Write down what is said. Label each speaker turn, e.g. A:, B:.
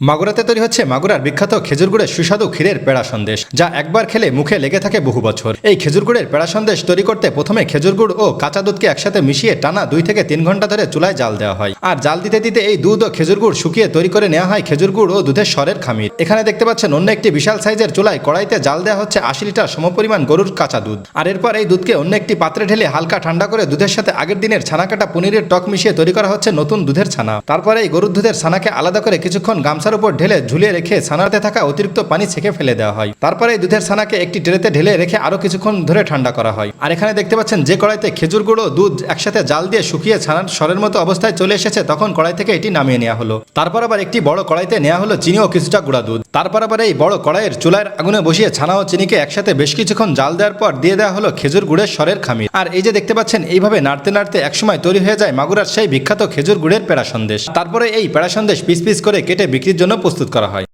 A: মাগুরাতে তৈরি হচ্ছে মাগুরার বিখ্যাত খেজুর গুড়ের সুস্বাদু ক্ষীরের পেড়া সন্দেশ, যা একবার খেলে মুখে লেগে থাকে বহু বছর। এই খেজুর গুড়ের পেড়া সন্দেশ তৈরি করতে প্রথমে খেজুর গুড় ও কাঁচা দুধকে একসাথে মিশিয়ে টানা দুই থেকে তিন ঘণ্টা ধরে চুলায় জাল দেওয়া হয়। আর জাল দিতে দিতে এই দুধ ও খেজুর গুড় শুকিয়ে তৈরি করে নেওয়া হয় খেজুর গুড় ও দুধের স্বরের খামির। এখানে দেখতে পাচ্ছেন অন্য একটি বিশাল সাইজের চুলায় কড়াইতে জাল দেওয়া হচ্ছে আশি লিটার সমপরিমাণ গরুর কাঁচা দুধ। আর এরপর এই দুধকে অন্য একটি পাত্রে ঢেলে হালকা ঠান্ডা করে দুধের সাথে আগের দিনের ছানা কাটা পনিরের টক মিশিয়ে তৈরি করা হচ্ছে নতুন দুধের ছানা। তারপরে এই গরুর দুধের ছানাকে আলাদা করে কিছুক্ষণ গামছার উপর ঢেলে ঝুলিয়ে রেখে ছানাতে থাকা অতিরিক্ত পানি ছেঁকে ফেলে দেওয়া হয়। তারপরে এই দুধের ছানাকে একটি ট্রেতে ঢেলে রেখে আরও কিছুক্ষণ ধরে ঠান্ডা করা হয়। আর এখানে দেখতে পাচ্ছেন, যে কড়াইতে খেজুর গুঁড়ো, দুধ একসাথে জাল দিয়ে শুকিয়ে ছানার স্বরের মতো অবস্থায় চলে এসেছে, তখন কড়াই থেকে এটি নামিয়ে নেওয়া হলো। তারপর আবার একটি বড় কড়াইতে নেওয়া হলো চিনি ও কিছুটা গুঁড়া দুধ। তারপর আবার এই বড় কড়াইয়ের চুলার আগুনে বসিয়ে ছানা ও চিনিকে একসাথে বেশ কিছুক্ষণ জাল দেওয়ার পর দিয়ে দেওয়া হলো খেজুর গুড়ের স্বরের খামির। আর এই যে দেখতে পাচ্ছেন, এইভাবে নাড়তে নাড়তে একসময় তৈরি হয়ে যায় মাগুরার সেই বিখ্যাত খেজুর গুড়ের পেড়া সন্দেশ তারপরে এই পেড়া সন্দেশ পিস পিস করে কেটে বিক্রির জন্য প্রস্তুত করা হয়।